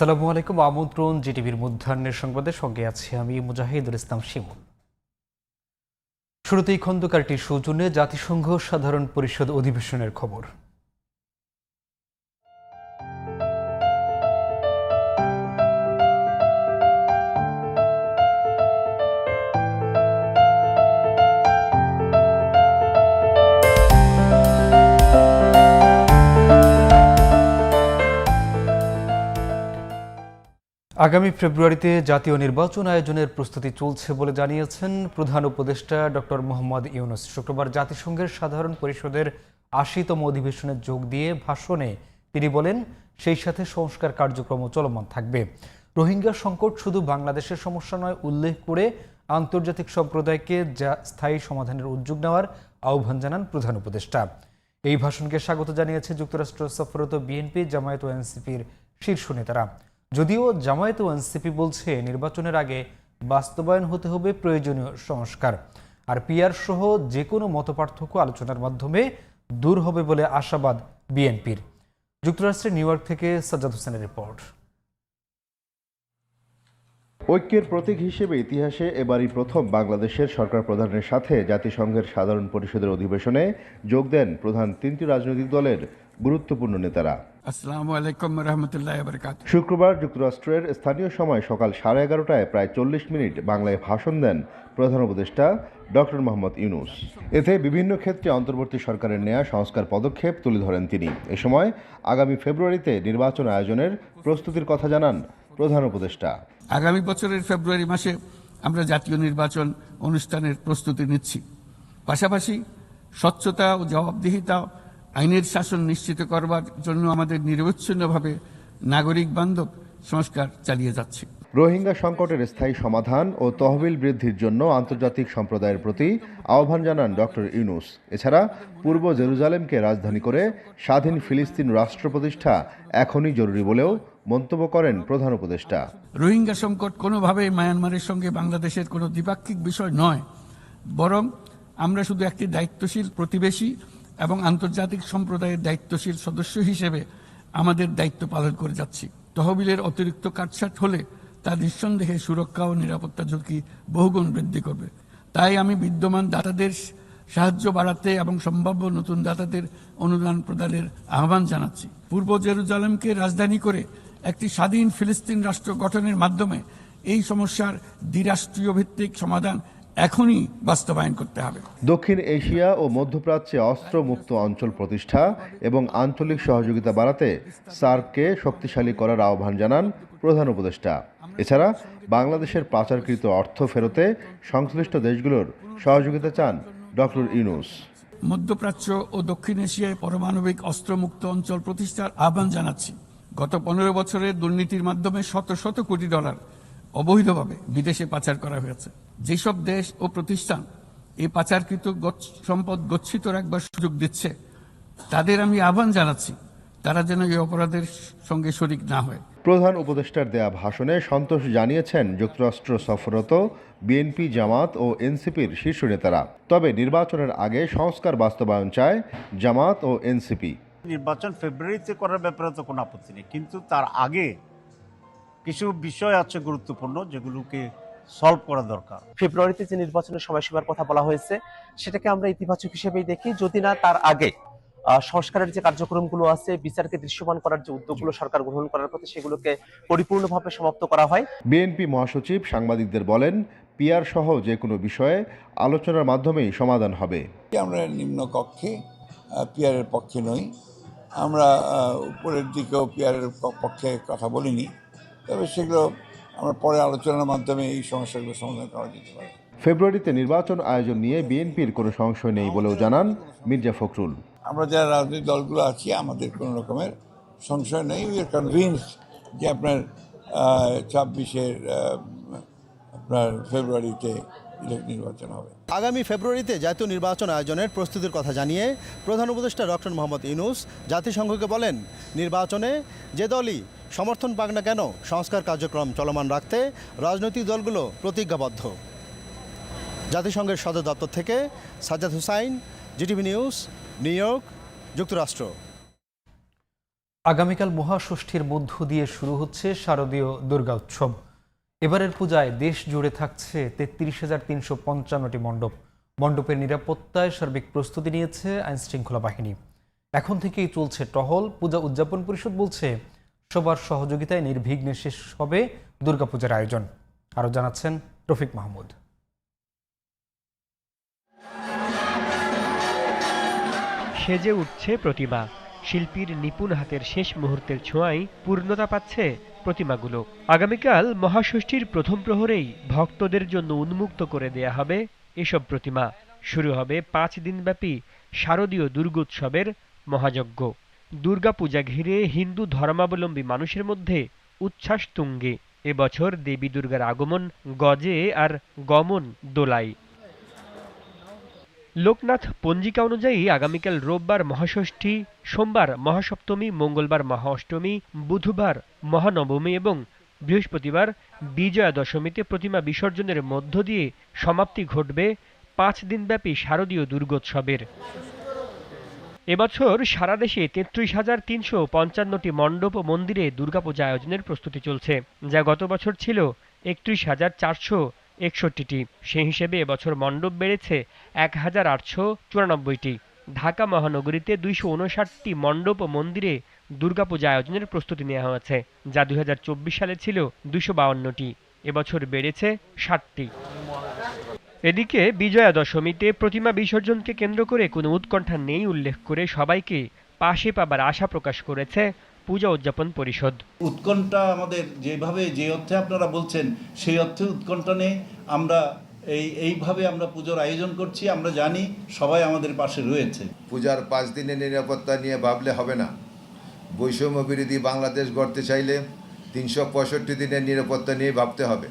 আসসালামু আলাইকুম, আমন্ত্রণ জিটিভির মধ্যাহ্নের সংবাদে। সঙ্গে আছি আমি মুজাহিদুল ইসলাম শিমুল। শুরুতেই খন্দকারটির সৌজন্যে জাতিসংঘ সাধারণ পরিষদ অধিবেশনের খবর। আগামী ফেব্রুয়ারিতে জাতীয় নির্বাচন আয়োজনের প্রস্তুতি চলছে বলে জানিয়েছেন প্রধান উপদেষ্টা ডক্টর মোহাম্মদ ইউনুস। শুক্রবার জাতিসংঘের সাধারণ পরিষদের আশিতম অধিবেশনে যোগ দিয়ে ভাষণে তিনি বলেন, সেই সাথে সংস্কার কার্যক্রম চলমান থাকবে। রোহিঙ্গা সংকট শুধু বাংলাদেশের সমস্যা নয়, উল্লেখ করে আন্তর্জাতিক সম্প্রদায়কে যা স্থায়ী সমাধানের উদ্যোগ নেওয়ার আহ্বান জানান প্রধান উপদেষ্টা। এই ভাষণকে স্বাগত জানিয়েছে যুক্তরাষ্ট্র সফরত বিএনপি, জামায়াত ও এনসিপির শীর্ষ নেতারা। যদিও জামায়াত ও এনসিপি বলছে নির্বাচনের আগে বাস্তবায়ন হতে হবে প্রয়োজনীয় সংস্কার। আর পিআর সহ যে কোনো মতপার্থক্য আলোচনার মাধ্যমে দূর হবে বলে আশাবাদ বিএনপির। যুক্তরাষ্ট্রের নিউ ইয়র্ক থেকে সাজ্জাদ হোসেনের রিপোর্ট। ঐক্যের প্রতীক হিসেবে ইতিহাসে এবারই প্রথম বাংলাদেশের সরকার প্রধানের সাথে জাতিসংঘের সাধারণ পরিষদের অধিবেশনে যোগ দেন প্রধান তিনটি রাজনৈতিক দলের গুরুত্বপূর্ণ নেতারা। আসসালামু আলাইকুম রহমতুল্লাহ বরকাত শুক্রবার যুক্তরাষ্ট্রের স্থানীয় সময় সকাল সাড়ে এগারোটায় প্রায় চল্লিশ মিনিট বাংলায় ভাষণ দেন প্রধান উপদেষ্টা ডক্টর মোহাম্মদ ইউনুস। এতে বিভিন্ন ক্ষেত্রে অন্তর্বর্তী সরকারের নেয়া সংস্কার পদক্ষেপ তুলে ধরেন তিনি। এ সময় আগামী ফেব্রুয়ারিতে নির্বাচন আয়োজনের প্রস্তুতির কথা জানান প্রধান উপদেষ্টা। আগামী বছরের ফেব্রুয়ারি মাসে আমরা জাতীয় নির্বাচন অনুষ্ঠানের প্রস্তুতি নিচ্ছি। পাশাপাশি স্বচ্ছতা ও জবাবদিহিতা আইনের শাসন নিশ্চিত করবার জন্য আমাদের নিরবচ্ছিন্নভাবে নাগরিক বান্ধব সংস্কার চালিয়ে যাচ্ছে। রোহিঙ্গা সংকটের স্থায়ী সমাধান ও তহবিল বৃদ্ধির জন্য আন্তর্জাতিক সম্প্রদায়ের প্রতি আহ্বান জানান ডক্টর ইউনুস। এছাড়া পূর্ব জেরুজালেমকে রাজধানী করে স্বাধীন ফিলিস্তিন রাষ্ট্র প্রতিষ্ঠা এখনই জরুরি বলেও মন্তব্য করেন প্রধান উপদেষ্টা। রোহিঙ্গা সংকট কোনোভাবেই মায়ানমারের সঙ্গে বাংলাদেশের কোনো দ্বিপাক্ষিক বিষয় নয়। বরং আমরা শুধু একটি দায়িত্বশীল প্রতিবেশী এবং আন্তর্জাতিক সম্প্রদায়ের দায়িত্বশীল সদস্য হিসেবে আমাদের দায়িত্ব পালন করে যাচ্ছি। তহবিলের অতিরিক্ত কাটছাট হলে তা নিঃসন্দেহে সুরক্ষা ও নিরাপত্তা ঝুঁকি বহুগুণ বৃদ্ধি করবে। তাই আমি বিদ্যমান দাতাদের সাহায্য বাড়াতে এবং সম্ভাব্য নতুন দাতাদের অনুদান প্রদানের আহ্বান জানাচ্ছি। পূর্ব জেরুজালেমকে রাজধানী করে একটি স্বাধীন ফিলিস্তিন রাষ্ট্র গঠনের মাধ্যমে এই সমস্যার দ্বিরাষ্ট্রীয় ভিত্তিক সমাধান এখনই বাস্তবায়ন করতে হবে। দক্ষিণ এশিয়া ও মধ্যপ্রাচ্যে অস্ত্র মুক্ত অঞ্চল প্রতিষ্ঠা এবং আঞ্চলিক সহযোগিতা বাড়াতে সার্ককে শক্তিশালী করার আহ্বান জানান প্রধান উপদেষ্টা। এছাড়া বাংলাদেশের পাচারকৃত অর্থ ফেরতে সংশ্লিষ্ট দেশগুলোর সহযোগিতা চান ডক্টর ইউনুস। মধ্যপ্রাচ্য ও দক্ষিণ এশিয়ায় পারমাণবিক অস্ত্রমুক্ত অঞ্চল প্রতিষ্ঠার আহ্বান জানাচ্ছি। গত পনেরো বছরের দুর্নীতির মাধ্যমে শত শত কোটি ডলার অবৈধভাবে বিদেশে পাচার করা হয়েছে। যেসব দেশ ও প্রতিষ্ঠান এই পাচারকৃত সম্পদ গচ্ছিত রাখবার সুযোগ দিচ্ছে তাদের আমি আহ্বান জানাচ্ছি তারা যেন এই অপরাধের সঙ্গে শরিক না হয়। প্রধান উপদেষ্টার দেয়া ভাষণে সন্তোষ জানিয়েছেন যুক্তরাষ্ট্র সফররত বিএনপি জামাত ও এনসিপির শীর্ষ নেতারা। তবে নির্বাচনের আগে সংস্কার বাস্তবায়ন চায় জামাত ও এনসিপি। নির্বাচন ফেব্রুয়ারিতে করার ব্যাপারে তো কোনো আপত্তি নেই কিন্তু তার আগে কিছু বিষয় আছে গুরুত্বপূর্ণ যেগুলোকে সলভ করা দরকার। ফেব্রুয়ারিতে যে নির্বাচনের সময়সীমার কথা বলা হয়েছে সেটাকে আমরা ইতিবাচক হিসেবেই দেখি। যদি না তার আগে সংস্কারের যে কার্যক্রমগুলো আছে বিচারকে দৃশ্যমান করার যে উদ্যোগগুলো সরকার গ্রহণ করার পথে সেগুলোকে পরিপূর্ণভাবে সমাপ্ত করা হয়। বিএনপি মহাসচিব সাংবাদিকদের বলেন পিআর সহ যে কোনো বিষয়ে আলোচনার মাধ্যমেই সমাধান হবে। আমরা নিম্ন কক্ষে পিয়ারের পক্ষে নই। আমরা উপরের দিকেও পিয়ারের প- পক্ষে কথা বলিনি। তবে সেগুলো আমরা পরে আলোচনার মাধ্যমে এই সমস্যাগুলো সমাধান করা যেতে পারে। ফেব্রুয়ারিতে নির্বাচন আয়োজন নিয়ে বিএনপির কোনো সংশয় নেই বলেও জানান মির্জা ফখরুল। আমরা যারা রাজনৈতিক দলগুলো আছি আমাদের কোনো রকমের সংশয় নেই। উই আর কনভিন্স যে আপনার ছাব্বিশের আপনার ফেব্রুয়ারিতে নির্বাচন হবে। আগামী ফেব্রুয়ারিতে জাতীয় নির্বাচন আয়োজনের প্রস্তুতির কথা জানিয়ে প্রধান উপদেষ্টা ডক্টর মোহাম্মদ ইনুস জাতিসংঘকে বলেন নির্বাচনে যে দলই সমর্থন পাক না কেন? সংস্কার কার্যক্রম চলমান রাখতে রাজনৈতিক দলগুলো প্রতিজ্ঞাবদ্ধ। জাতিসংঘের সদর দপ্তর থেকে Sajjad Hussain, GTV news, New York, যুক্তরাষ্ট্র। আগামীকাল মহাষষ্ঠীর মধ্য দিয়ে শুরু হচ্ছে শারদীয় দুর্গা উৎসব। এবারের পূজায় দেশ জুড়ে থাকছে তেত্রিশ হাজার তিনশো পঞ্চান্নটি মণ্ডপ। মণ্ডপের নিরাপত্তায় সার্বিক প্রস্তুতি নিয়েছে আইনশৃঙ্খলা বাহিনী। এখন থেকেই চলছে টহল। পূজা উদযাপন পরিষদ বলছে সবার সহযোগিতায় নির্বিঘ্নে শেষ হবে দুর্গাপূজার আয়োজন। আরও জানাচ্ছেন রফিক মাহমুদ। সেজে উঠছে প্রতিমা। শিল্পীর নিপুণ হাতের শেষ মুহূর্তের ছোঁয়ায় পূর্ণতা পাচ্ছে প্রতিমাগুলো। আগামীকাল মহাষষ্ঠীর প্রথম প্রহরেই ভক্তদের জন্য উন্মুক্ত করে দেয়া হবে এসব প্রতিমা। শুরু হবে পাঁচ দিনব্যাপী শারদীয় দুর্গোৎসবের মহাযজ্ঞ। দুর্গাপূজা ঘিরে হিন্দু ধর্মাবলম্বী মানুষের মধ্যে উচ্ছ্বাস তুঙ্গে। এবছর দেবী দুর্গার আগমন গজে আর গমন দোলায়। লোকনাথ পঞ্জিকা অনুযায়ী আগামীকাল রোববার মহাষষ্ঠী, সোমবার মহাসপ্তমী, মঙ্গলবার মহাঅষ্টমী বুধবার মহানবমী এবং বৃহস্পতিবার বিজয়া দশমীতে প্রতিমা বিসর্জনের মধ্য দিয়ে সমাপ্তি ঘটবে পাঁচ দিনব্যাপী শারদীয় দুর্গোৎসবের। এবছর সারা দেশে তেত্রিশ হাজার তিনশো পঞ্চান্নটি মণ্ডপ ও মন্দিরে দুর্গাপূজা আয়োজনের প্রস্তুতি চলছে, যা গত বছর ছিল একত্রিশ হাজার চারশো একষট্টিটি। সেই হিসেবে এবছর মণ্ডপ বেড়েছে এক হাজার আটশো চুরানব্বইটি। ঢাকা মহানগরীতে দুইশো উনষাটটি মণ্ডপ ও মন্দিরে দুর্গাপূজা আয়োজনের প্রস্তুতি নেওয়া হয়েছে, যা দুই হাজার চব্বিশ সালে ছিল দুশো বাউন্নটি। এবছর বেড়েছে ষাটটি। এদিকে বিজয়া দশমীতে প্রতিমা বিসর্জনকে কেন্দ্র করে কোনো উৎকণ্ঠা নেই উল্লেখ করে সবাইকে পাশে পাবার আশা প্রকাশ করেছে পূজা উদযাপন পরিষদ। উৎকণ্ঠা আমাদের যেভাবে যে অর্থে আপনারা বলছেন সেই অর্থে উৎকণ্ঠা নেই। আমরা এই এইভাবে আমরা পুজোর আয়োজন করছি আমরা জানি সবাই আমাদের পাশে রয়েছে। পূজার পাঁচ দিনের নিরাপত্তা নিয়ে ভাবলে হবে না। বৈষম্য বিরোধী বাংলাদেশ গড়তে চাইলে তিনশো পঁয়ষট্টি দিনের নিরাপত্তা নিয়ে ভাবতে হবে।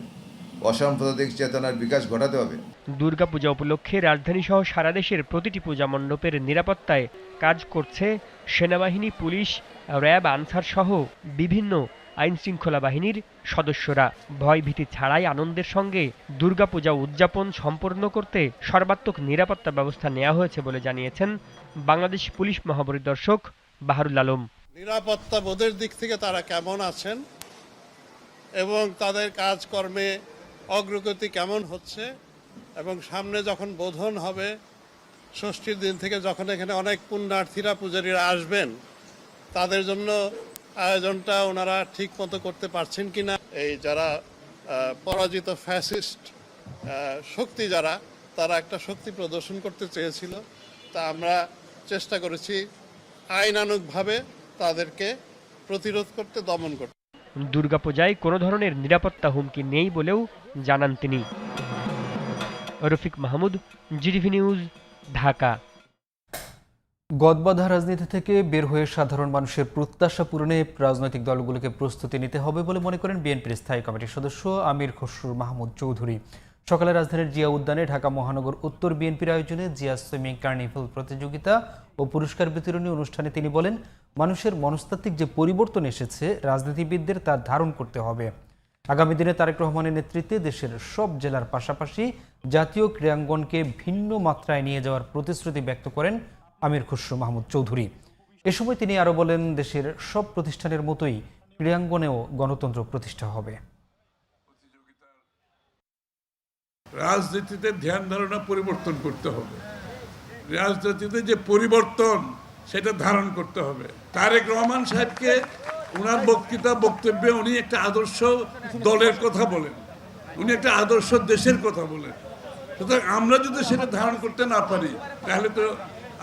অসাম্প্রদায়িক চেতনার বিকাশ ঘটাতে হবে। দুর্গাপূজা উপলক্ষে রাজধানী সহ সারা দেশের প্রতিটি পূজা মণ্ডপের নিরাপত্তায় কাজ করছে সেনাবাহিনী পুলিশ র্যাব আনসার সহ বিভিন্ন আইন শৃঙ্খলা বাহিনীর সদস্যরা। ভয়ভীতি ছাড়াই আনন্দের সঙ্গে দুর্গাপূজা উদযাপন সম্পন্ন করতে সর্বাত্মক নিরাপত্তা ব্যবস্থা নেওয়া হয়েছে বলে জানিয়েছেন বাংলাদেশ পুলিশ মহাপরিদর্শক বাহারুল আলম। নিরাপত্তা বোধের দিক থেকে তারা কেমন আছেন এবং তাদের কাজকর্মে অগ্রগতি কেমন হচ্ছে? এবং সামনে যখন বোধন হবে, ষষ্ঠীর দিন থেকে যখন এখানে অনেক পুণ্যার্থীরা, পূজারীরা আসবেন, তাদের জন্য আয়োজনটা ওনারা ঠিক মতো করতে পারছেন কি না এই যারা পরাজিত ফ্যাসিস্ট শক্তি যারা, তারা একটা শক্তি প্রদর্শন করতে চেয়েছিল। তা আমরা চেষ্টা করেছি আইনানুগভাবে তাদেরকে প্রতিরোধ করতে, দমন করতে। দুর্গাপূজায় কোনো ধরনের নিরাপত্তা হুমকি নেই বলেও জানান তিনি। Rafiq Mahmud GTV news, Dhaka. গদবাধা রাজনীতি থেকে বের হয়ে সাধারণ মানুষের প্রত্যাশা পূরণে রাজনৈতিক দলগুলোকে প্রস্তুতি নিতে হবে বলে মনে করেন বিএনপির স্থায়ী কমিটির সদস্য আমির খসরুর মাহমুদ চৌধুরী। সকালে রাজধানীর জিয়া উদ্যানে ঢাকা মহানগর উত্তর বিএনপির আয়োজনে জিয়া সুইমিং কার্নিভাল প্রতিযোগিতা ও পুরস্কার বিতরণী অনুষ্ঠানে তিনি বলেন মানুষের মনস্তাত্ত্বিক যে পরিবর্তন এসেছে, রাজনীতিবিদদের তা ধারণ করতে হবে। আগামী দিনে তারেক রহমানের নেতৃত্বে দেশের সব জেলার পাশাপাশি জাতীয় ক্রীড়াঙ্গনকে ভিন্ন মাত্রায় নিয়ে যাওয়ার প্রতিশ্রুতি ব্যক্ত করেন আমির খসরু মাহমুদ চৌধুরী। এ সময় তিনি আরও বলেন, দেশের সব প্রতিষ্ঠানের মতোই ক্রীড়াঙ্গনেও গণতন্ত্র প্রতিষ্ঠা হবে। রাজনীতিতে ধ্যান ধারণা পরিবর্তন করতে হবে। রাজনীতিতে যে পরিবর্তন সেটা ধারণ করতে হবে। তারেক রহমান সাহেবকে ওনার বক্তৃতা, বক্তব্যে উনি একটা আদর্শ দলের কথা বলেন। উনি একটা আদর্শ দেশের কথা বলেন। সুতরাং আমরা যদি সেটা ধারণ করতে না পারি, তাহলে তো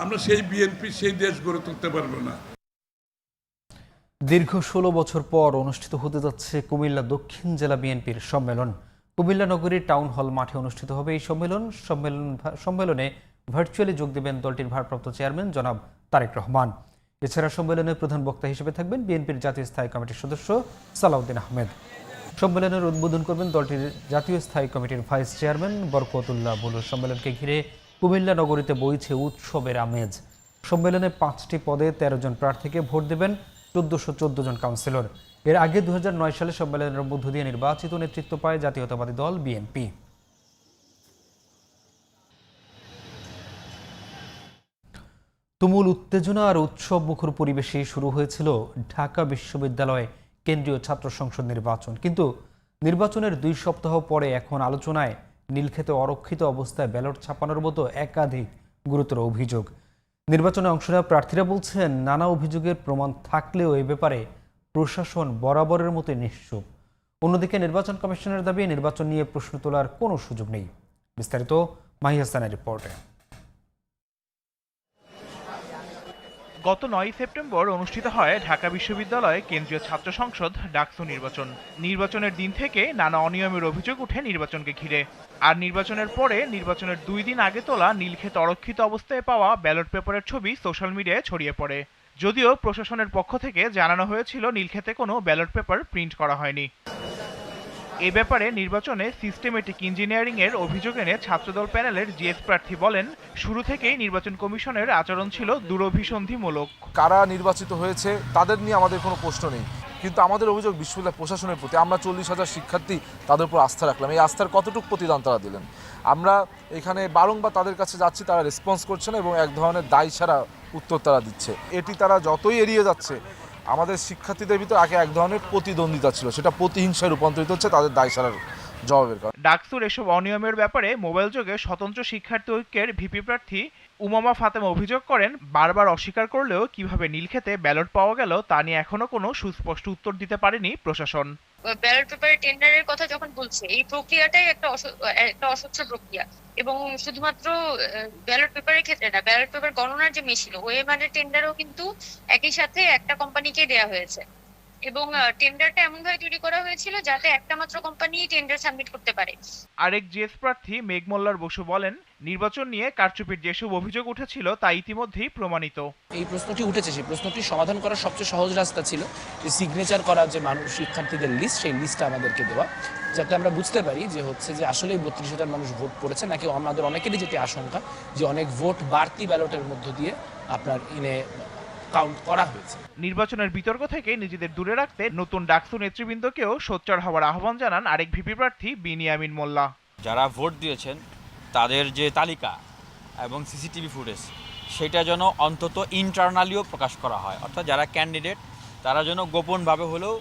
আমরা সেই বিএনপি, সেই দেশ গড়ে তুলতে পারব না। দীর্ঘ ষোলো বছর পর অনুষ্ঠিত হতে যাচ্ছে কুমিল্লা দক্ষিণ জেলা বিএনপির সম্মেলন। কুমিল্লা নগরীর টাউন হল মাঠে অনুষ্ঠিত হবে এই সম্মেলন। সম্মেলন সম্মেলনে ভার্চুয়ালি যোগ দেবেন দলটির ভারপ্রাপ্ত চেয়ারম্যান জনাব তারেক রহমান। এছাড়া সম্মেলনে প্রধান বক্তা হিসেবে থাকবেন বিএনপির জাতীয় স্থায়ী কমিটির সদস্য সালাউদ্দিন আহমেদ। সম্মেলনের উদ্বোধন করবেন দলটির জাতীয় স্থায়ী কমিটির ভাইস চেয়ারম্যান বরকতুল্লাহ বুলু সম্মেলনকে ঘিরে কুমিল্লা নগরীতে বইছে উৎসবের আমেজ। সম্মেলনে পাঁচটি পদে তেরো জন প্রার্থীকে ভোট দেবেন চোদ্দশো চোদ্দ জন কাউন্সিলর। এর আগে দু হাজার নয় সালে সম্মেলনের মধ্য দিয়ে নির্বাচিত নেতৃত্ব পায় জাতীয়তাবাদী দল বিএনপি। তুমুল উত্তেজনা আর উৎসব মুখর পরিবেশে শুরু হয়েছিল ঢাকা বিশ্ববিদ্যালয়ে কেন্দ্রীয় ছাত্র সংসদ নির্বাচন। কিন্তু নির্বাচনের দুই সপ্তাহ পরে এখন আলোচনায় নীলক্ষেতে অরক্ষিত অবস্থায় ব্যালট ছাপানোর মতো একাধিক গুরুতর অভিযোগ। নির্বাচনে অংশ নেওয়া প্রার্থীরা বলছেন, নানা অভিযোগের প্রমাণ থাকলেও এ ব্যাপারে প্রশাসন বরাবরের মতো নিশ্চুপ। অন্যদিকে নির্বাচন কমিশনের দাবি, নির্বাচন নিয়ে প্রশ্ন তোলার কোনো সুযোগ নেই। বিস্তারিত মাহিহাসানের রিপোর্টে। গত নয় সেপ্টেম্বর অনুষ্ঠিত হয় ঢাকা বিশ্ববিদ্যালয়ে কেন্দ্রীয় ছাত্র সংসদ ডাকসু নির্বাচন। নির্বাচনের দিন থেকে নানা অনিয়মের অভিযোগ উঠে নির্বাচনকে ঘিরে। আর নির্বাচনের পরে নির্বাচনের দুই দিন আগে তোলা নীলক্ষেত অরক্ষিত অবস্থায় পাওয়া ব্যালট পেপারের ছবি সোশ্যাল মিডিয়ায় ছড়িয়ে পড়ে। যদিও প্রশাসনের পক্ষ থেকে জানানো হয়েছিল নীলক্ষেতে কোনো ব্যালট পেপার প্রিন্ট করা হয়নি। এ ব্যাপারে নির্বাচনে সিস্টেমেটিক ইঞ্জিনিয়ারিং এর অভিযোগ এনে ছাত্রদল প্যানেলের জিএস প্রার্থী বলেন, শুরু থেকেই নির্বাচন কমিশনের আচরণ ছিল দুরভিসন্ধিমূলক। কারা নির্বাচিত হয়েছে, তাদের নিয়ে আমাদের কোনো প্রশ্ন নেই। কিন্তু আমাদের অভিযোগ বিশ্ববিদ্যালয় প্রশাসনের প্রতি আমরা চল্লিশ হাজার শিক্ষার্থী তাদের উপর আস্থা রাখলাম। এই আস্থার কতটুকু প্রতিদান তারা দিলেন? আমরা এখানে বারংবার তাদের কাছে যাচ্ছি, তারা রেসপন্স করছে না এবং এক ধরনের দায় ছাড়া উত্তর তারা দিচ্ছে। এটি তারা যতই এড়িয়ে যাচ্ছে আমাদের শিক্ষার্থীদের ভিতরে আগে এক ধরনের প্রতিদ্বন্দ্বিতা ছিল, সেটা প্রতিহিংসায় রূপান্তরিত হচ্ছে, তাদের দায় সারার জবাবের কারণে। ডাকসুর এসব অনিয়মের ব্যাপারে মোবাইল যোগে স্বতন্ত্র শিক্ষার্থী ঐক্যের ভিপি প্রার্থী উমামা ফাতেমা অভিযোগ করেন, বারবার অস্বীকার করলেও কীভাবে নীলক্ষেতে ব্যালট পাওয়া গেল তা নিয়ে এখনও কোনো সুস্পষ্ট উত্তর দিতে পারেনি প্রশাসন। ব্যালট পেপারের টেন্ডারের কথা যখন বলছে, এই প্রক্রিয়াটাই একটা একটা অস্বচ্ছ প্রক্রিয়া। এবং শুধুমাত্র ব্যালট পেপারের ক্ষেত্রে না, ব্যালট পেপার গণনার যে মেশিন ওএমআর টেন্ডারও কিন্তু একই সাথে একটা কোম্পানিকে দেয়া হয়েছে। এবং টেন্ডারটা এমন ভাবে তৈরি করা হয়েছিল যাতে একটা মাত্র কোম্পানি টেন্ডার সাবমিট করতে পারে। আরেক জিএস প্রার্থী মেঘমল্লার বসু বলেন নির্বাচন নিয়ে কারচুপির যেসব অভিযোগ উঠেছিল তা ইতিমধ্যেই প্রমাণিত। এই প্রশ্নটি উঠেছে সেই প্রশ্নটি সমাধান করার সবচেয়ে সহজ রাস্তা ছিল যে সিগনেচার করা যে মানুষ শিক্ষার্থীদের লিস্ট সেই লিস্টটা আমাদেরকে দেওয়া যাতে আমরা বুঝতে পারি যে হচ্ছে যে আসলে বত্রিশ হাজার মানুষ ভোট করেছে নাকি আমাদের অনেকেরই যেটি আশঙ্কা যে অনেক ভোট বাড়তি ব্যালটের মধ্য দিয়ে আপনার ইনে কাউন্ট করা হয়েছে। নির্বাচনের বিতর্ক থেকে নিজেদের দূরে রাখতে নতুন ডাকসু নেতৃবৃন্দকেও সোচ্চার হওয়ার আহ্বান জানান আরেক ভিপি প্রার্থী বিনিয়ামিন মোল্লা। যারা ভোট দিয়েছেন তাদের যে তালিকা এবং সিসিটিভি ফুটেজ সেটা যেন অন্তত ইন্টারনালিও প্রকাশ করা হয়। অর্থাৎ যারা ক্যান্ডিডেট তারা যেন গোপনভাবে হলেও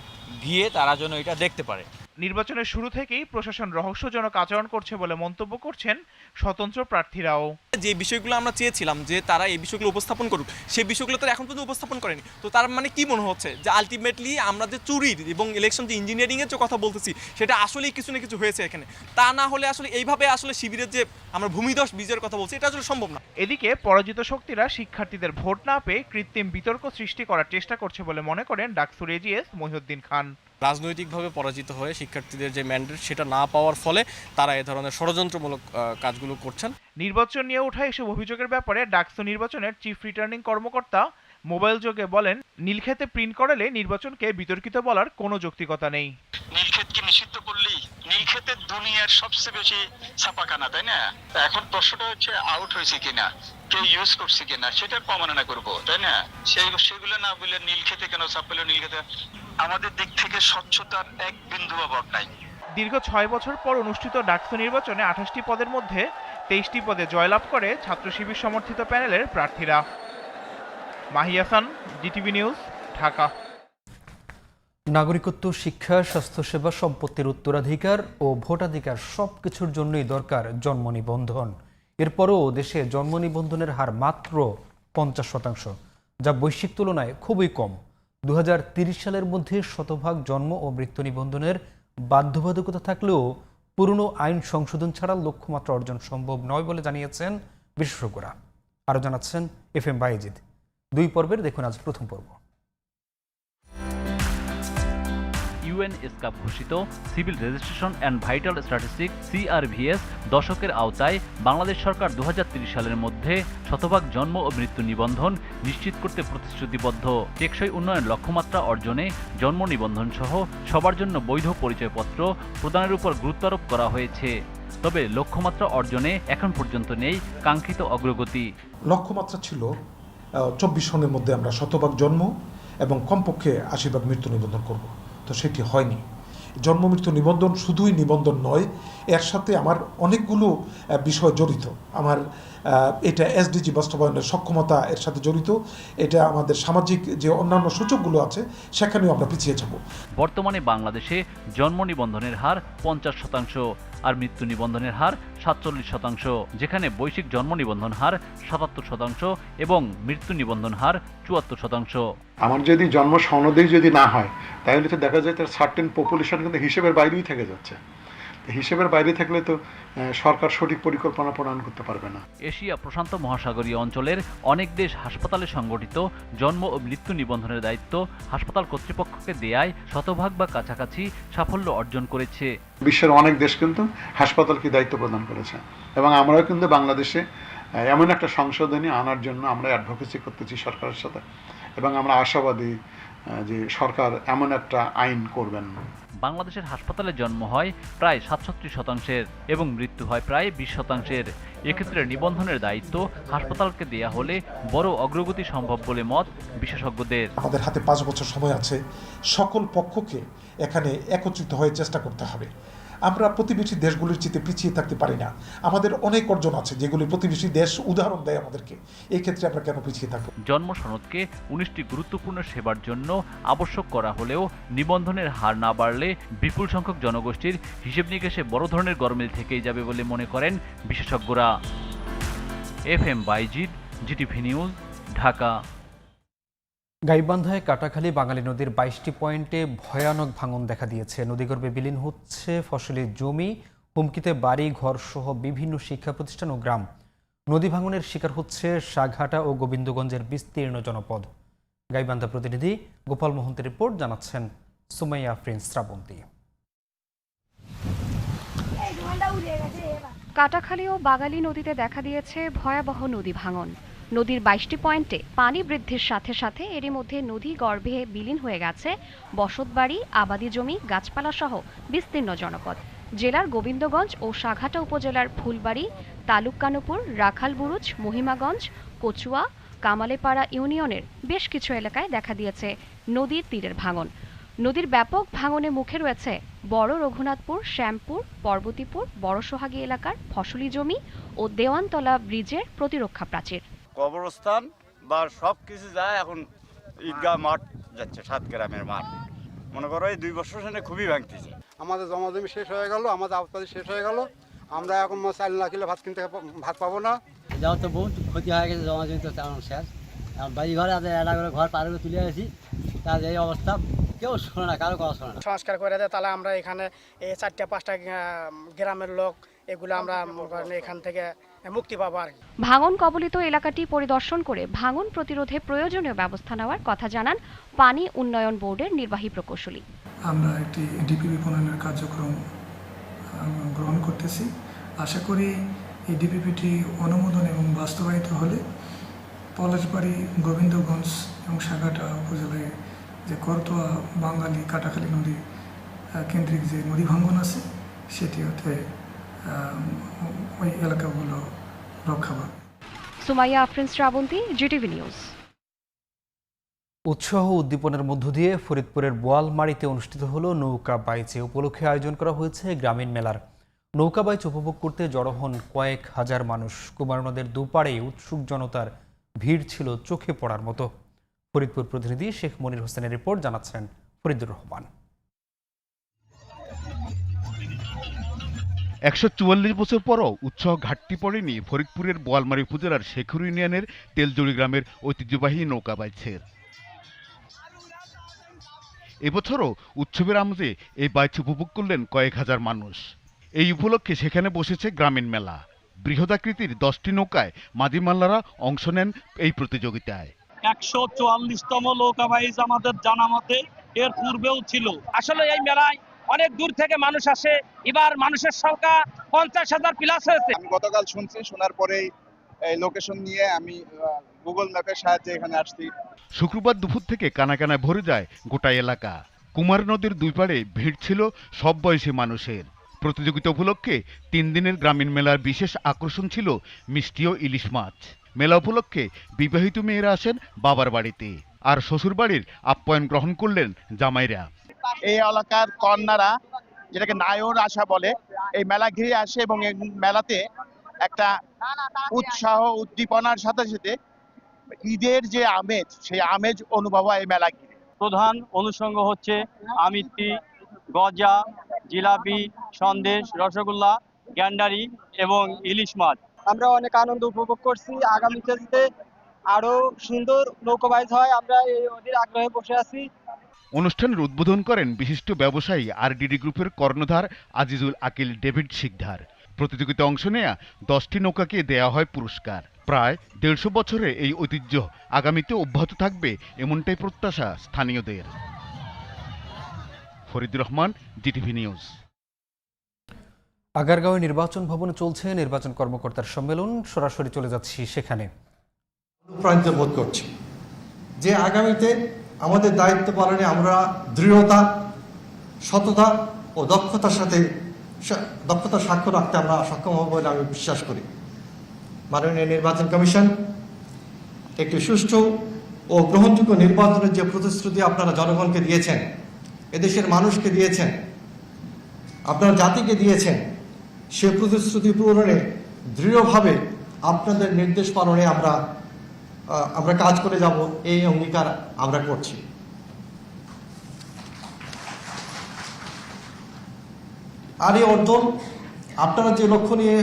গিয়ে তারা যেন এটা দেখতে পারে। নির্বাচনের শুরু থেকেই প্রশাসন রহস্যজনক আচরণ করছে বলে মন্তব্য করছেন স্বতন্ত্র প্রার্থীরাও। যে বিষয়গুলো আমরা চেয়েছিলাম যে তারা এই বিষয়গুলো উপস্থাপন করুক সেই বিষয়গুলো তো এখন পর্যন্ত উপস্থাপন করেনি। তো তার মানে কি মনে হচ্ছে? যে আলটিমেটলি আমরা যে চুরির এবং ইলেকশন যে ইঞ্জিনিয়ারিং এর যে কথা বলতেছি সেটা আসলেই কিছু না কিছু হয়েছে এখানে। তা না হলে আসলে এইভাবে আসলে শিবিরের যে আমরা ভূমিদশ বিজয়ের কথা বলছি এটা আসলে সম্ভব না। এদিকে পরাজিত শক্তিরা শিক্ষার্থীদের ভোট না পেয়ে কৃত্রিম বিতর্ক সৃষ্টি করার চেষ্টা করছে বলে মনে করেন ডাকসুর এজিএস মহিউদ্দিন খান। রাজনৈতিকভাবে পরাজিত হয়ে শিক্ষার্থীদের যে ম্যান্ডেট সেটা না পাওয়ার ফলে তারা এ ধরনের ষড়যন্ত্রমূলক কাজগুলো করছেন। নির্বাচন নিয়ে ওঠা এসব অভিযোগের ব্যাপারে ডাকসু নির্বাচনের চিফ রিটার্নিং কর্মকর্তা মোবাইল যোগে বলেন নীলক্ষেতে প্রিন্ট করালে নির্বাচনকে বিতর্কিত বলার কোনো যৌক্তিকতা নেই। নীলক্ষেতকে নিষিদ্ধ করলেই নীলক্ষেতের দুনিয়ার সবচেয়ে বেশি ছাপাখানা তাই না? তা এখন প্রশ্নটা হচ্ছে আউট হয়েছে কিনা কেউ ইউজ করছে কিনা সেটা প্রমাণনা করব তাই না? সেই সেগুলো না বলে নীলক্ষেতে কেন ছাপালো নীলক্ষেতে আমাদের দিক থেকে স্বচ্ছতার এক বিন্দু অভাব নাই। দীর্ঘ ছয় বছর পর অনুষ্ঠিত ডাকসু নির্বাচনে আঠাশটি পদের মধ্যে তেইশটি পদে জয়লাভ করে ছাত্র শিবির সমর্থিত প্যানেলের প্রার্থীরা। Mahiyasan GTV news Dhaka. নাগরিকত্ব শিক্ষা স্বাস্থ্যসেবা সম্পত্তির উত্তরাধিকার ও ভোটাধিকার সব কিছুর জন্যই দরকার জন্ম নিবন্ধন এরপরও দেশে জন্ম নিবন্ধনের হার মাত্র পঞ্চাশ শতাংশ যা বৈশ্বিক তুলনায় খুবই কম। দু সালের মধ্যে শতভাগ জন্ম ও মৃত্যু নিবন্ধনের বাধ্যবাধকতা থাকলেও পুরনো আইন সংশোধন ছাড়া লক্ষ্যমাত্রা অর্জন সম্ভব নয় বলে জানিয়েছেন বিশেষজ্ঞরা। আরও জানাচ্ছেন এফ এম বাইজিদ দুই পর্বের দেখুন আজ প্রথম পর্ব। ইউএনএসকা ঘোষিত civil registration and vital statistic CRVS দশকের আওতায় বাংলাদেশ সরকার দু সালের মধ্যে শতভাগ জন্ম ও মৃত্যু নিবন্ধন নিশ্চিত করতে প্রতিশ্রুতিবদ্ধ। টেকসই উন্নয়ন লক্ষ্যমাত্রা অর্জনে জন্ম নিবন্ধন সহ সবার জন্য বৈধ পরিচয়পত্র প্রদানের উপর গুরুত্বারোপ করা হয়েছে। তবে লক্ষ্যমাত্রা অর্জনে এখন পর্যন্ত নেই কাঙ্ক্ষিত অগ্রগতি। লক্ষ্যমাত্রা ছিল চব্বিশ সনের মধ্যে আমরা শতভাগ জন্ম এবং কমপক্ষে আশি ভাগ মৃত্যু নিবন্ধন করব। তো সেটি হয়নি। জন্ম, মৃত্যু, নিবন্ধন শুধুই নিবন্ধন নয়, এর সাথে আমার অনেকগুলো বিষয় জড়িত। আমার এটা এসডিজি বাস্তবায়নের সক্ষমতা এর সাথে জড়িত। এটা আমাদের সামাজিক যে অন্যান্য সূচকগুলো আছে, সেখানেও আমরা পিছিয়ে যাব। বর্তমানে বাংলাদেশে জন্ম নিবন্ধনের হার পঞ্চাশ শতাংশ। আর মৃত্যু নিবন্ধনের হার সাতচল্লিশ শতাংশ, যেখানে বৈশ্বিক জন্ম নিবন্ধন হার সাতাত্তর শতাংশ এবং মৃত্যু নিবন্ধন হার চুয়াত্তর শতাংশ। আমার যদি জন্ম সনদেই যদি না হয়, তাহলে তো দেখা যায় তার সার্টেন পপুলেশন কিন্তু হিসেবের বাইরেই থেকে যাচ্ছে। হিসেবের বাইরে থাকলে তো সরকার সঠিক পরিকল্পনা প্রণয়ন করতে পারবে না। এশিয়া প্রশান্ত মহাসাগরীয় অঞ্চলের অনেক দেশ হাসপাতালে সংগঠিত জন্ম ও মৃত্যু নিবন্ধনের দায়িত্ব হাসপাতাল কর্তৃপক্ষকে দেয়ায় শতভাগ বা কাছাকাছি সাফল্য অর্জন করেছে। বিশ্বের অনেক দেশ কিন্তু হাসপাতালকে দায়িত্ব প্রদান করেছে। এবং আমরাও কিন্তু বাংলাদেশে এমন একটা সংশোধনী আনার জন্য আমরা অ্যাডভোকেসি করতেছি সরকারের সাথে। এবং আমরা আশাবাদী যে সরকার এমন একটা আইন করবেন। বাংলাদেশের হাসপাতালে জন্ম হয় প্রায় সাতষট্টি শতাংশের এবং মৃত্যু হয় প্রায় বিশ শতাংশের। এক্ষেত্রে নিবন্ধনের দায়িত্ব হাসপাতালকে দেয়া হলে বড় অগ্রগতি সম্ভব বলে মত বিশেষজ্ঞদের। আমাদের হাতে পাঁচ বছর সময় আছে। সকল পক্ষকে এখানে একত্রিত হয়ে চেষ্টা করতে হবে। আমরা প্রতিবেশী দেশগুলির চেয়ে পিছিয়ে থাকতে পারি না। আমাদের অনেক অর্জন আছে যেগুলি প্রতিবেশী দেশ উদাহরণ দেয় আমাদেরকে। এই ক্ষেত্রে আমরা কেন পিছিয়ে থাকব? জন্ম সনদকে উনিশটি গুরুত্বপূর্ণ সেবার জন্য আবশ্যক করা হলেও নিবন্ধনের হার না বাড়লে বিপুল সংখ্যক জনগোষ্ঠীর হিসেব নিকেশে বড় ধরনের গরমিল থেকেই যাবে বলে মনে করেন বিশেষজ্ঞরা। F M Baizid GTV news, Dhaka. গাইবান্ধায় Katakhali Bangali নদীর বাইশটি পয়েন্টে ভয়ানক ভাঙন দেখা দিয়েছে। নদীগর্ভে বিলীন হচ্ছে ফসলি জমি, হুমকিতে বাড়ি ঘর সহ বিভিন্ন শিক্ষা প্রতিষ্ঠান ও গ্রাম। নদী ভাঙনের শিকার হচ্ছে সাঘাটা ও গোবিন্দগঞ্জের বিস্তীর্ণ জনপদ। গাইবান্ধা প্রতিনিধি গোপাল মোহন্তের রিপোর্ট জানাচ্ছেন সুমাইয়া আফরিন শ্রাবন্তী। কাটাখালী ও বাগালি নদীতে দেখা দিয়েছে ভয়াবহ নদী ভাঙন। নদীর বাইশটি পয়েন্টে পানি বৃদ্ধির সাথে সাথে এরই মধ্যে নদী গর্ভে বিলীন হয়ে গেছে। বসতবাড়ি, আবাদি জমি, গাছপালা সহ বিস্তীর্ণ জনপদ। জেলার গোবিন্দগঞ্জ ও সাঘাটা উপজেলার ফুলবাড়ি তালুকানুপুর রাখালবুরুজ মহিমাগঞ্জ, কচুয়া, কামালেপাড়া ইউনিয়নের বেশ কিছু এলাকায় দেখা দিয়েছে নদীর তীরের ভাঙন। নদীর ব্যাপক ভাঙনে মুখে রয়েছে বড় রঘুনাথপুর, শ্যামপুর, পর্বতীপুর বড় সোহাগী এলাকার ফসলি জমি ও দেওয়ানতলা ব্রিজের প্রতিরক্ষা প্রাচীর। কবরস্থান বা সব কিছু যায় এখন ঈদগাহ মাঠ যাচ্ছে সাত গ্রামের মাঠ। মনে করো এই দুই বছর সেখানে খুবই ভাঙতেছে। আমাদের জমাজমি শেষ হয়ে গেল আমাদের আবাদ শেষ হয়ে গেল। আমরা এখন চাল না কিনলে ভাত কিনতে ভাত পাবো না। যাওয়ার তো বহুত ক্ষতি হয়ে গেছে জমা জমি তো তেমন শেষ। বাড়ি ঘরে আছে একটা করে ঘর পার করে তুলে আসি তার এই অবস্থা কেউ শোনে না কারও কথা শোনে না। সংস্কার করে দেয় তাহলে আমরা এখানে এই চারটা পাঁচটা গ্রামের লোক এগুলো আমরা এখান থেকে মুক্তি পাবো আর কি। ভাঙন কবলিত এলাকাটি পরিদর্শন করে ভাঙন প্রতিরোধে প্রয়োজনীয় ব্যবস্থা নেওয়ার কথা জানান পানি উন্নয়ন বোর্ডের নির্বাহী প্রকৌশলী। আমরা একটি ডিপিপি প্রণয়নের কার্যক্রম গ্রহণ করতেছি। আশা করি এই ডিপিপিটি অনুমোদন এবং বাস্তবায়িত হলে পলাশবাড়ি গোবিন্দগঞ্জ এবং সাগাটা উপজেলায় যে করতোয়া বাঙালি কাটাখালী নদী কেন্দ্রিক যে নদী ভাঙ্গন আছে সেটি হতে ওই এলাকাগুলো রক্ষা পাবে সুমাইয়া আফরিন শ্রাবন্তী জিটিভি নিউজ। উৎসাহ উদ্দীপনের মধ্য দিয়ে ফরিদপুরের বোয়ালমারিতে অনুষ্ঠিত হলো নৌকা বাইচে উপলক্ষে আয়োজন করা হয়েছে গ্রামীণ মেলার। নৌকা বাইচ উপভোগ করতে জড়ো হন কয়েক হাজার মানুষ। কুমার নদের দুপাড়ে উৎসুক জনতার ভিড় ছিল চোখে পড়ার মতো। ফরিদপুর প্রতিনিধি শেখ মনির হোসেনের রিপোর্ট জানাচ্ছেন ফরিদুর রহমান। একশো চুয়াল্লিশ বছর পরও উৎসাহ ঘাটতি পড়েনি ফরিদপুরের বোয়ালমারী উপজেলার শেখুর ইউনিয়নের তেলজড়ি গ্রামের ঐতিহ্যবাহী নৌকা বাইছের এবছরও উৎসবের আমজে এই বাইচ উপভোগ করলেন কয়েক হাজার মানুষ। এই উপলক্ষে সেখানে বসেছে গ্রামীণ মেলা। বৃহদাকৃতির দশটি নৌকায় মাঝিমাল্লারা অংশ নেন এই প্রতিযোগিতায়। একশো চুয়াল্লিশতম নৌকা বাইজ আমাদের জানা মতে এর পূর্বেও ছিল। আসলে এই মেলায় অনেক দূর থেকে মানুষ আসে। এবার মানুষের সংখ্যা পঞ্চাশ হাজার প্লাস হয়েছে। আমি গতকাল শুনছি শোনার পরেই এই লোকেশন নিয়ে আমি গুগল ম্যাপের সাহায্যে এখানে আসছি। শুক্রবার দুপুর থেকে কানাকানায় ভরে যায় গোটা এলাকা। কুমার নদীর দুই পাড়ে ভিড় ছিল সব বয়সী মানুষের। প্রতিযোগিতা উপলক্ষে তিন দিনের গ্রামীণ মেলার বিশেষ আকর্ষণ ছিল মিষ্টি ও ইলিশ মাছ। মেলা উপলক্ষে বিবাহিত মেয়েরা আসেন বাবার বাড়িতে। আর শ্বশুরবাড়ির আপ্যায়ন গ্রহণ করলেন জামাইরা। এই এলাকার কন্যারা যেটাকে নায়র আশা বলে এই মেলা ঘিরে আসে এবং এই মেলাতে একটা উৎসাহ উদ্দীপনার সাথে সাথে ঈদের যে আমেজ সেই আমেজ অনুভব হয় এই মেলা ঘিরে। প্রধান অনুষঙ্গ হচ্ছে আমিত্তি গজা জিলাপি সন্দেশ রসগোল্লা গ্যান্ডারি এবং ইলিশ মাছ। আমরা অনেক আনন্দ উপভোগ করছি। আগামীতে যাতে আরও সুন্দর নৌকোবাইজ হয়। আমরা এই অধীর আগ্রহে বসে আছি। অনুষ্ঠানের উদ্বোধন করেন বিশিষ্ট ব্যবসায়ী আরডিডি গ্রুপের কর্ণধার আজিজুল আকিল ডেভিড শিকদার। প্রতিযোগিতা অংশ নেয়া দশটি নৌকাকে দেয়া হয় পুরস্কার। প্রায় দেড়শো বছরের এই ঐতিহ্য আগামীতে অব্যাহত থাকবে এমনটাই প্রত্যাশা স্থানীয়দের। ফরিদুর রহমান জিটিভি নিউজ আগারগাঁওয়ে নির্বাচন ভবনে চলছে নির্বাচন কর্মকর্তার সম্মেলন। সরাসরি চলে যাচ্ছি সেখানে। অনুপ্রাণিত বোধ করছি যে আগামীতে আমাদের দায়িত্ব পালনে আমরা দৃঢ়তা, সততা ও দক্ষতার সাথে দক্ষতার সাক্ষ্য রাখতে আমরা সক্ষম হব বলে আমি বিশ্বাস করি। মাননীয় নির্বাচন কমিশন, একটি সুষ্ঠু ও গ্রহণযোগ্য নির্বাচনের যে প্রতিশ্রুতি আপনারা জনগণকে দিয়েছেন, এদেশের মানুষকে দিয়েছেন, আপনার জাতিকে দিয়েছেন, সে প্রতিশ্রুতি পূরণে দৃঢ়ভাবে আপনাদের নির্দেশ পালনে আমরা আমরা কাজ করে যাব, এই অঙ্গীকার আমরা করছি। আর এই অর্জন, আপনারা যে লক্ষ্য নিয়ে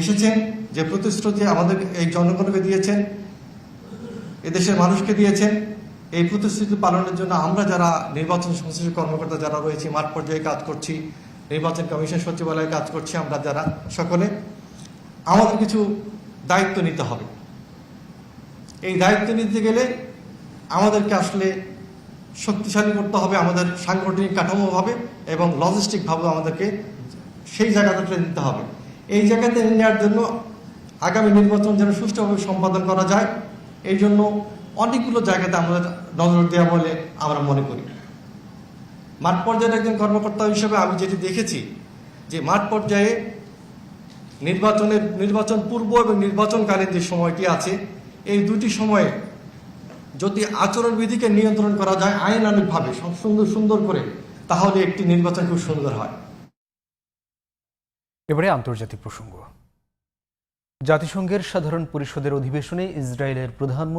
এসেছেন, যে প্রতিশ্রুতি আমাদের এই জনগণকে দিয়েছেন, এদেশের মানুষকে দিয়েছেন, এই প্রতিশ্রুতি পালনের জন্য আমরা যারা নির্বাচন সংশ্লিষ্ট কর্মকর্তা যারা রয়েছে, মাঠ পর্যায়ে কাজ করছি, নির্বাচন কমিশন সচিবালয়ে কাজ করছি আমরা যারা সকলে, আমাদের কিছু দায়িত্ব নিতে হবে। এই দায়িত্ব নিতে গেলে আমাদেরকে আসলে শক্তিশালী করতে হবে, আমাদের সাংগঠনিক কাঠামোভাবে এবং লজিস্টিকভাবে আমাদেরকে সেই জায়গাটাতে নিতে হবে। এই জায়গাতে নেওয়ার জন্য আগামী নির্বাচন যেন সুষ্ঠুভাবে সম্পাদন করা যায়, এই জন্য অনেকগুলো জায়গাতে আমরা নজর দেওয়া বলে আমরা মনে করি। মাঠ পর্যায়ের একজন কর্মকর্তা হিসেবে আমি যেটি দেখেছি যে মাঠ পর্যায়ে নির্বাচনের, নির্বাচন পূর্ব এবং নির্বাচনকালীন যে সময়টি আছে এই দুটি সময়ে যদি আচরণবিধিকে নিয়ন্ত্রণ করা যায় আইনানুগভাবে, সব সুন্দর সুন্দর করে, তাহলে একটি নির্বাচন খুব সুন্দর হয়। এবারে আন্তর্জাতিক প্রসঙ্গ। জাতিসংঘের সাধারণ পরিষদের অধিবেশনে ইসরায়েলের প্রধানমন্ত্রী